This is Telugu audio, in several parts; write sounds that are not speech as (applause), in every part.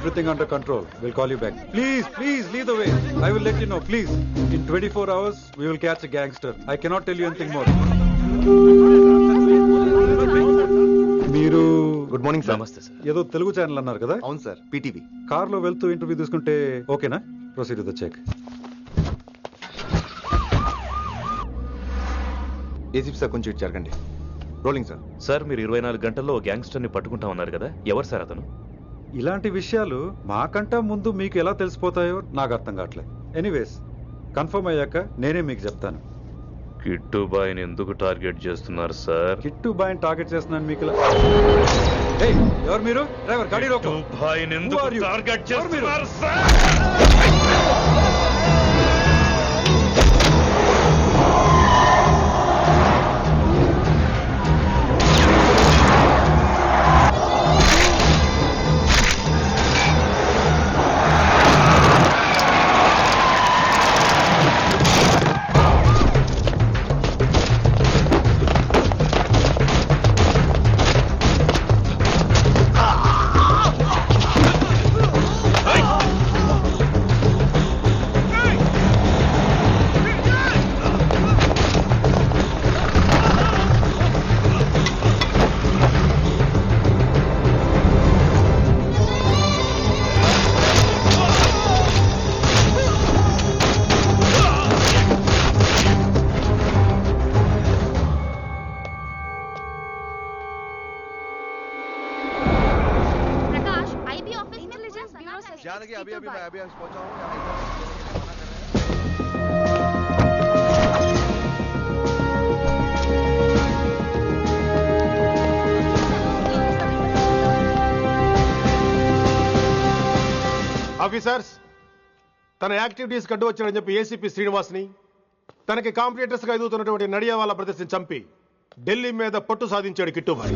Everything under control. We'll call you back. Please, please, lead the way. I will let you know, please. In 24 hours, we will catch a gangster. I cannot tell you anything more. మీరు గుడ్ మార్నింగ్ సార్ నమస్తే సార్ ఏదో తెలుగు ఛానల్ అన్నారు కదా అవును సార్ పీటీవీ కార్లో వెళ్తూ ఇంటర్వ్యూ తీసుకుంటే ఓకేనా proceed the check ACP sir కొంచెం జరగండి రోలింగ్ సార్ సార్ మీరు ఇరవై నాలుగు గంటల్లో గ్యాంగ్స్టర్ని పట్టుకుంటా ఉన్నారు కదా ఎవరు సార్ అతను ఇలాంటి విషయాలు మాకంటా ముందు మీకు ఎలా తెలిసిపోతాయో నాకు అర్థం కావట్లేదు. ఎనీవేస్ కన్ఫర్మ్ అయ్యాక నేనే మీకు చెప్తాను. కిట్టు బాయ్ని ఎందుకు టార్గెట్ చేస్తున్నారు సార్? కిట్టు బాయ్ని టార్గెట్ చేస్తున్నాను మీకు ఇలా- ఏయ్, ఎవరు మీరు? డ్రైవర్ గాడి రోకో బాయ్ని ఎందుకు? టార్గెట్ ఎవరు మీరు? సార్? अभी अभी मैं अभी पहुंचा हूँ ఆఫీసర్స్ తన యాక్టివిటీస్ కడ్డు వచ్చాడని చెప్పి ఏసీపీ శ్రీనివాస్ని తనకి కాంపిటేటర్స్ గా ఎదుగుతున్నటువంటి నడియా వాళ్ళ ప్రదర్శన చంపి ఢిల్లీ మీద పట్టు సాధించాడు కిట్టుభాయ్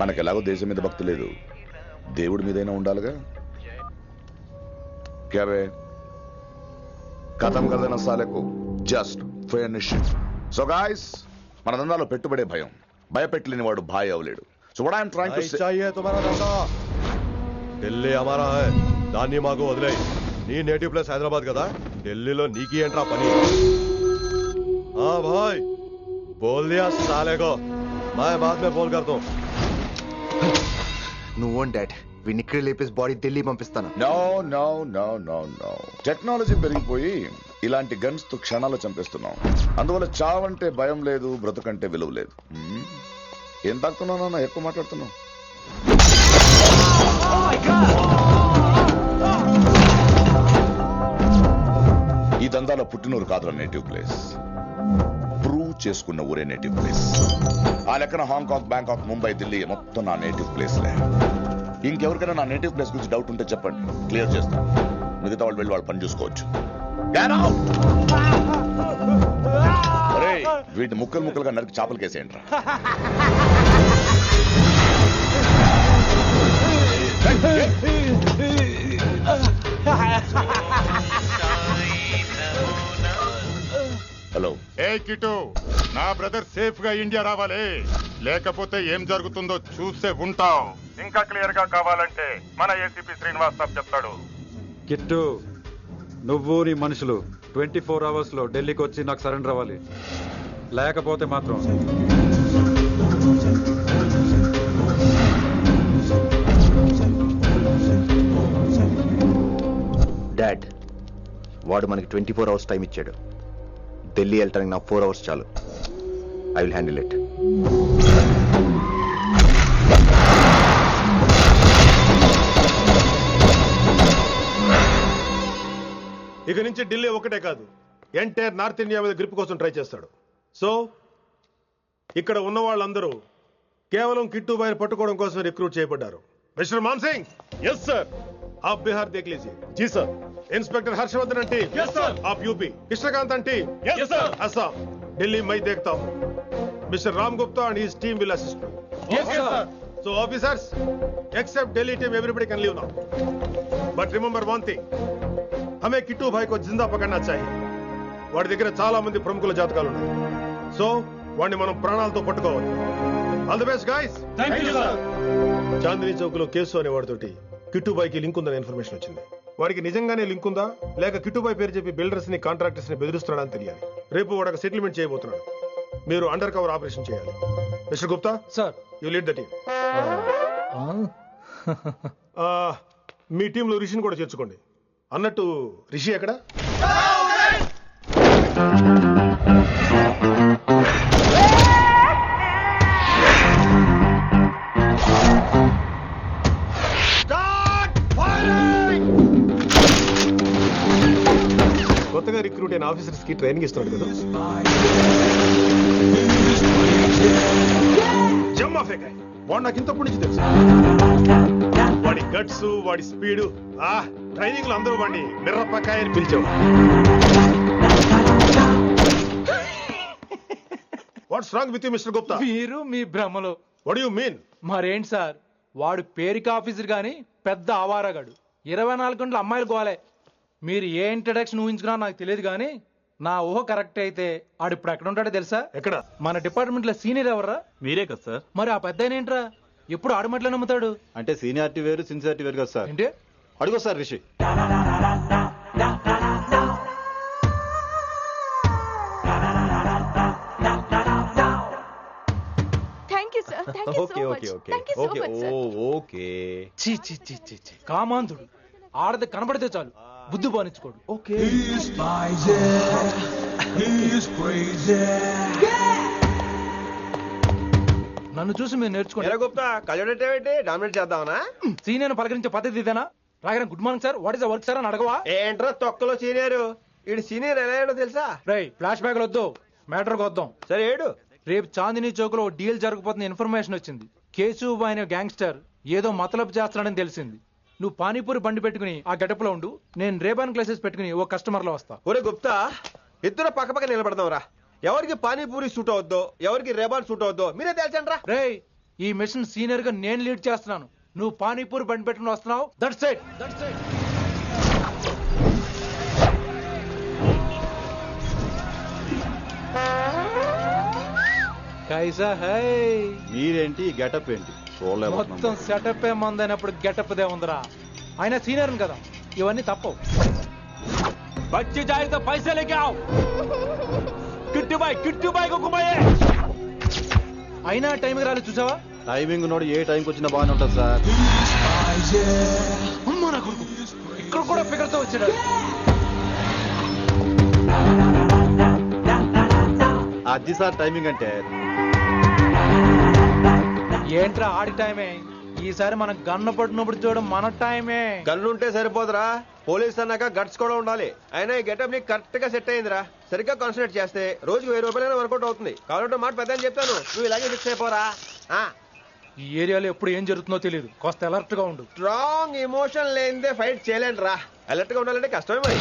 మనకు ఎలాగో దేశం మీద భక్తి లేదు దేవుడి మీదైనా ఉండాలిగా క్యాబే కథం కదన సాలకు జస్ట్ ఫినిష్ సో గాయస్ మన దందాలో పెట్టుబడే భయం భయపెట్టలేని వాడు భాయ్ అవలేడు so what I'm trying to भाई चाहिए तुम्हारा धंधा ఢిల్లీ हमारा है దాన్ని మాకు వదిలేయి నీ నేటివ్ ప్లేస్ హైదరాబాద్ కదా ఢిల్లీలో నీకి ఏంట్రా పని हाँ भाई बोल दिया साले को मैं बाद में फोन करता हूँ నువ్వు డాడ్ వీడిని ఇక్కడ లేపేసి బాడీ ఢిల్లీ పంపిస్తాను. No no no no no technology పెరిగిపోయి ఇలాంటి గన్స్తో క్షణాలు చంపేస్తున్నాం. అందువల్ల చావంటే భయం లేదు బ్రతుకంటే విలువ లేదు. Hmm? ఏం తాగుతున్నావు నాన్న? ఎక్కువ మాట్లాడుతున్నావు. ఈ దందాల పుట్టినూరు కాదురా నేటివ్ ప్లేస్. చేసుకున్న ఊరే నేటివ్ ప్లేస్ ఆ లెక్కన హాంకాంగ్ బ్యాంకాక్ ముంబై ఢిల్లీ మొత్తం నా నేటివ్ ప్లేస్లే ఇంకెవరికైనా నా నేటివ్ ప్లేస్ గురించి డౌట్ ఉంటే చెప్పండి. క్లియర్ చేస్తాను మిగతా వాళ్ళు వెళ్ళి వాళ్ళు పని చూసుకోవచ్చు. వీటిని ముక్కలు ముక్కలుగా నరికి చేపలు కేసేయండి హలో. ఏ కిటు నా బ్రదర్ సేఫ్గా ఇండియా రావాలి. లేకపోతే ఏం జరుగుతుందో చూసే ఉంటావు ఇంకా క్లియర్గా కావాలంటే మన ఏసీపీ శ్రీనివాస్ సాబ్ చెప్తాడు. కిట్టు నువ్వు నీ మనుషులు ట్వంటీ ఫోర్ అవర్స్లో ఢిల్లీకి వచ్చి నాకు సరెండర్ అవ్వాలి. లేకపోతే మాత్రం. డాడ్ వాడు మనకి ట్వంటీ ఫోర్ అవర్స్ టైం ఇచ్చాడు. ఢిల్లీ వెళ్ళటానికి నాకు ఫోర్ అవర్స్ చాలు. ఐ విల్ హ్యాండిల్ ఇట్ ఇక నుంచి ఢిల్లీ ఒకటే కాదు ఎంటైర్ నార్త్ ఇండియా మీద గ్రిప్ కోసం ట్రై చేస్తాడు. సో ఇక్కడ ఉన్న వాళ్ళందరూ కేవలం కిట్టుబాయిని పట్టుకోవడం కోసం recruit చేయబడ్డారు. Mister Man Singh! Yes sir आप बिहार देख लीजिए जी sir inspector Harshvardhan aunty yes sir आप UP Krishnakant aunty yes sir Assam Delhi मैं देखता हूँ Mr Ram Gupta and his team will assist me yes sir so officers except delhi team everybody can leave now but remember one thing हमें किट्टू भाई को जिंदा पकड़ना चाहिए వాడి దగ్గర చాలా మంది ప్రముఖుల జాతకాలు ఉన్నాయి సో వాడిని మనం ప్రాణాలతో పట్టుకోవాలి all the best guys Chandni Chowk లో కేసు అనే వాడితోటి కిట్టుబాయికి లింక్ ఉందనే ఇన్ఫర్మేషన్ వచ్చింది. వాడికి నిజంగానే లింక్ ఉందా? లేక కిట్టుబాయ్ పేరు చెప్పి బిల్డర్స్ని కాంట్రాక్టర్స్ని బెదిరిస్తున్నాడని తెలియాలి. రేపు వాడు ఒక సెటిల్మెంట్ చేయబోతున్నాడు. మీరు అండర్ కవర్ ఆపరేషన్ చేయాలి. Mister Gupta? Sir. You lead the team మీ టీంలో రిషిని కూడా చేర్చుకోండి. అన్నట్టు రిషి ఎక్కడ? ఆఫీసర్స్కి ట్రైనింగ్ ఇస్తున్నాడు కదా. వాడు నాకు ఇంతప్పటి నుంచి తెలుసు. వాడి గట్స్ వాడి స్పీడ్ ఆ ట్రైనింగ్లో అందరూ వాడిని మిర్రపకాయ అని పిలిచేవాడు what's wrong with mister Gupta మీరు మీ భ్రమలో. వాట్ యు మీన్ మరేంటి సార్? వాడు పేరుకి ఆఫీసర్ గాని పెద్ద ఆవారగాడు. ఇరవై నాలుగు గంటల అమ్మాయిలు గోలే. మీరు ఏ ఇంట్రడక్షన్ ఊహించుకున్నా నాకు తెలియదు కానీ నా ఊహ కరెక్ట్ అయితే ఆడు ఇప్పుడు ఎక్కడ ఉంటాడో తెలుసా? ఎక్కడ? మన డిపార్ట్మెంట్లో సీనియర్ ఎవర్రా? మీరే కదా సార్. మరి ఆ పెద్ద ఏంట్రా? ఎప్పుడు ఆడమట్లే నమ్ముతాడు? అంటే సీనియారిటీ వేరు సిన్సియారిటీ వేరు కదా సార్. ఏంటి? అడుగు sir Rishi. Thank you sir thank you okay so okay much okay thank you so okay much oh sir okay చీ చీ చీ చీ చీ కామాంధుడు ఆడది కనబడితే చాలు. బుద్ధి బానించుకోడు ఓకే. నన్ను చూసి మీరు నేర్చుకోండి. గుప్తా కళ్ళేంటి డామినేట్ చేద్దామనా? సీనియర్ పలకరించే పద్ధతి ఇదేనా? రాగానే good morning sir. What is work sir? అని అడగవా? ఏంట్రా తొక్కలో సీనియర్? ఈడు సీనియర్ ఎలా అయ్యాడో తెలుసా? రై ఫ్లాష్ బ్యాక్ వద్దు. మ్యాటర్ వద్దాం. సరే ఏడు. రేపు చాందినీ చౌక్లో డీల్ జరగబోతున్న ఇన్ఫర్మేషన్ వచ్చింది. కేసు అనే గ్యాంగ్స్టర్ ఏదో మతలబు చేస్తున్నాడని తెలిసింది. నువ్వు పానీపూరి బండి పెట్టుకుని ఆ గడపలో ఉండు. నేను రేబాన్ క్లాసెస్ పెట్టుకుని ఓ కస్టమర్లో వస్తా. ఒరే గుప్తా ఇద్దరు పక్క పక్క నిలబడదాంరా ఎవరికి పానీపూరి సూట్ అవుద్దో ఎవరికి రేబాన్ సూట్ అవుద్దో మీరే తేల్చండి రేయ్ ఈ మిషన్ సీనియర్గా నేను లీడ్ చేస్తున్నాను. నువ్వు పానీపూరి బండి పెట్టుకుని వస్తున్నావు. దట్ సైడ్ దట్ సైడ్ కైసా హై. మీరేంటి గెటప్ ఏంటి? మొత్తం సెటప్ ఏ మందైనప్పుడు గెటప్ దే ఉందిరా ఆయన సీనియర్ కదా. ఇవన్నీ తప్పవు. బచ్చి జాయితో పైసా లేకే ఆవ్ కిట్టు బాయ్ కిట్టు బాయ్ కుక్కుబాయే అయినా టైంకి రాలేదు చూసావా? టైమింగ్ నోడు ఏ టైంకి వచ్చినా బాగానే ఉంటుంది సార్. అమ్మా నా కొడుకు. ఇక్కడ కూడా ఫిగర్తో వచ్చాడు. అది సార్ టైమింగ్ అంటే ఏంట్రా ఆడి టైమే? ఈసారి మనం గన్న పట్టినప్పుడు చూడడం మన టైమే. గన్నుంటే సరిపోదురా. పోలీస్ అన్నాక గట్స్ కూడా ఉండాలి. అయినా ఈ గెటప్ నీకు కరెక్ట్గా సెట్ అయిందిరా. సరిగ్గా కాన్సన్ట్రేట్ చేస్తే రోజుకు వెయ్యి రూపాయలైనా వర్కౌట్ అవుతుంది. కావాలంటే మాట పెద్ద చెప్తాను. నువ్వు ఇలాగే ఫిక్స్ అయిపోరా. ఈ ఏరియాలో ఎప్పుడు ఏం జరుగుతుందో తెలియదు కాస్త అలర్ట్గా ఉండు. స్ట్రాంగ్ ఎమోషన్ లేనిదే ఫైట్ చేయలేండి రా అలర్ట్గా ఉండాలంటే కష్టమే మరి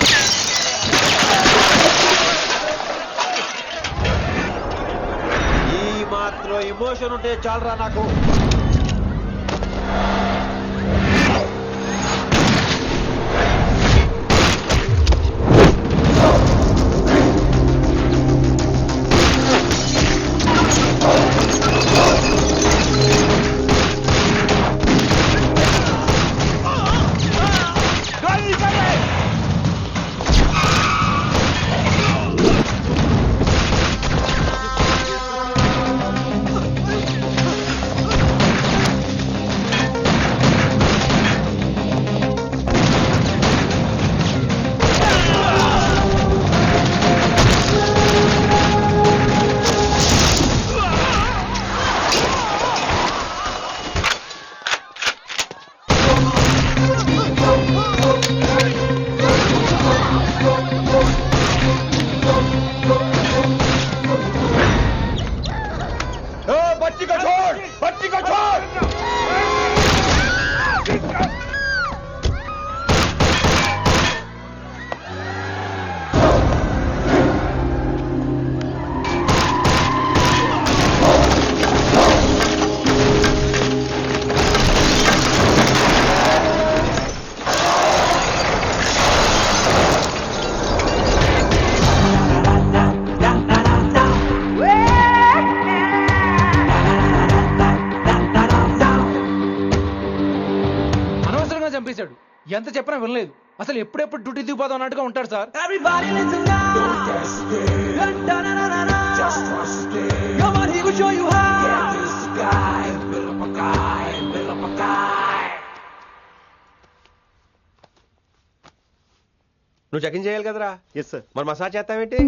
ఈ మాత్రం ఎమోషన్ ఉంటే చాలరా నాకు? ఎంత చెప్పినా వినలేదు. అసలు ఎప్పుడెప్పుడు డ్యూటీ దిగిపోదాం అన్నట్టుగా ఉంటాడు సార్. నువ్వు చెకింగ్ చేయాలి కదరా? ఎస్ సార్ మరి మసాజ్ చేస్తావేంటి.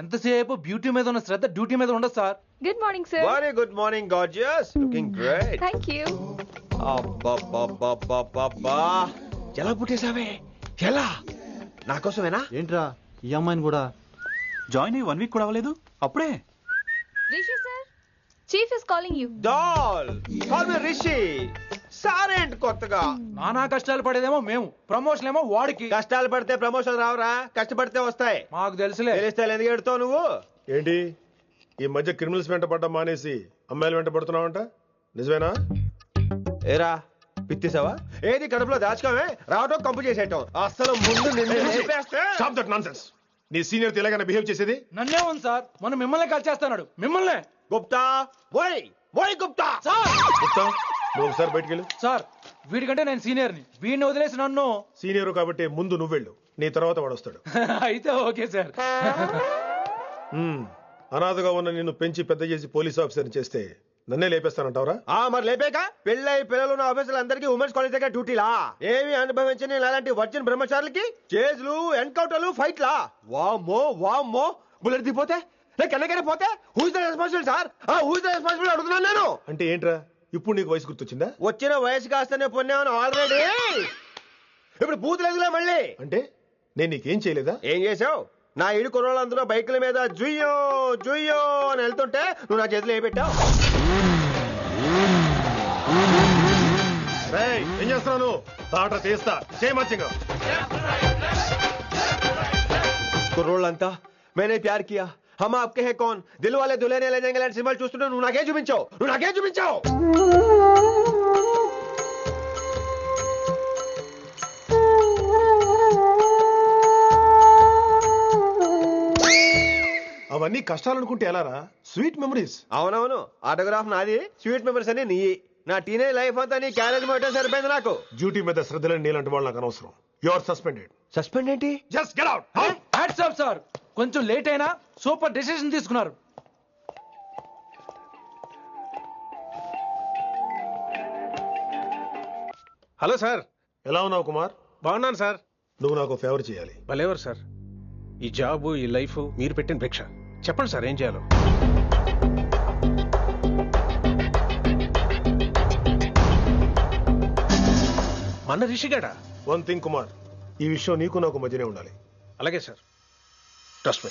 ఎంతసేపు బ్యూటీ మీద ఉన్న శ్రద్ధ డ్యూటీ మీద ఉండదు sir. Good morning sir very good morning gorgeous looking great thank you అబ్బబ్బబ్బబ్బబ్బా ఎలా పుట్టేశావే? ఎలా? నా కోసమేనా? ఏంట్రా ఈ అమ్మాయిని కూడా? జాయిన్ అయ్యి వన్ వీక్ కూడా అవ్వలేదు? అప్పుడే? Rishi sir chief is calling you. Doll call me Rishi. సారేంటి కొత్తగా? నానా కష్టాలు పడేదేమో మేము. ప్రమోషన్ ఏమో వాడికి. కష్టాలు పడితే ప్రమోషన్ రావురా కష్టపడితే వస్తాయి. మాకు తెలుసులే. తెలిస్తే ఎందుకు ఎడుతావు నువ్వు? ఏంటి? ఈ మధ్య క్రిమినల్స్ వెంట పడ్డం మానేసి అమ్మాయిలు వెంట పడుతున్నావంట? నిజమేనా? ఏరా పిత్తిసావా? ఏది కడుపులో దాచుకోవే? రావటం కంపు చేసేయటం. అసలు ముందు నిన్ను లేపేస్తే స్టాప్ దట్ నాన్సెన్స్ నీ సీనియర్ ఇలాగైనా బిహేవ్ చేసేది? నన్నే ఉంది సార్. మొన్న మిమ్మల్ని కాల్ చేస్తున్నాడు మిమ్మల్నే. గుప్తా ఓయ్ ఓయ్ గుప్తా. గుప్తా నువ్వు ఒకసారి బయటికి వెళ్ళు సార్ వీడికంటే నేను సీనియర్ని. వీడిని వదిలేసి నన్ను. సీనియర్ కాబట్టి ముందు నువ్వు వెళ్ళు. నీ తర్వాత వాడు వస్తాడు. (laughs) అయితే ఓకే సార్. అనాథగా ఉన్న నిన్ను పెంచి పెద్ద చేసి పోలీస్ ఆఫీసర్ చేస్తే నన్నే లేపేస్తానంటావరా? ఆ మరి లేపాక పెళ్ళై పిల్లలు ఉన్న ఆఫీసులు అందరికీ ఉమెన్స్ కాలేజ్ దగ్గర డ్యూటీలా? ఏమి అనుభవించని ఇలాంటి వర్జిన్ బ్రహ్మచారులకి చేజ్లు ఎన్కౌంటర్లు ఫైట్లా? వామ్మో వామ్మో. బుల్లెట్ దిగిపోతే? లేక ఎన్నకైనా పోతే? హూజ్ ద రెస్పాన్సిబుల్ సార్ ఆ హూజ్ ద రెస్పాన్సిబుల్ అడుగుతున్నాను నేను. అంటే ఏంట్రా? ఇప్పుడు నీకు వయసు గుర్తొచ్చిందా? వచ్చిన వయసు కాస్తనే పొన్నాను ఆల్రెడీ ఇప్పుడు బూత్ లేదులే మళ్ళీ. అంటే నేను నీకేం చేయలేదా? ఏం చేసావు? నా ఇడు కుర్రోళ్ళందరూ బైకుల మీద జుయ్యో జుయ్యో అని వెళ్తుంటే నువ్వు నా చేతిలో ఏ పెట్టావు? ఏం చేస్తున్నాను తాట తీస్తా. చేయమచ్చంగా కుర్రోళ్ళంతా మేనే ప్యార్ కియా? హమ్ ఆప్కే హే కౌన్? దిల్ వాలే దులేనే లే జాయేంగే లాంటి సినిమాలు చూస్తుంటే నువ్వు నాకే చూపించావు? నువ్వు నాకే చూపించావు? అవన్నీ కష్టాలు అనుకుంటే ఎలారా? స్వీట్ మెమరీస్ అవునవును. ఆటోగ్రాఫ్ నాది. స్వీట్ మెమరీస్ అని నీ నా టీనేజ్ లైఫ్ అంతా నీ క్యారేజ్ మొత్తం సరిపోయింది నాకు. డ్యూటీ మీద శ్రద్ధ లేని నీలాంటి వాళ్ళు నాకు అనవసరం. యు ఆర్ సస్పెండెడ్ సస్పెండ్ ఏంటి? Just get out hats off sir కొంచెం లేట్ అయినా సూపర్ డెసిషన్ తీసుకున్నారు. హలో సార్ ఎలా ఉన్నావు కుమార్? బాగున్నాను సార్ నువ్వు నాకు ఫేవర్ చేయాలి. భలేవారు సార్ ఈ జాబు ఈ లైఫ్ మీరు పెట్టిన భిక్ష. చెప్పండి సార్ ఏం చేయాలో? మన రిషిగాడా? వన్ థింగ్ కుమార్ ఈ విషయం నీకు నాకు మధ్యనే ఉండాలి. అలాగే సార్. Trust me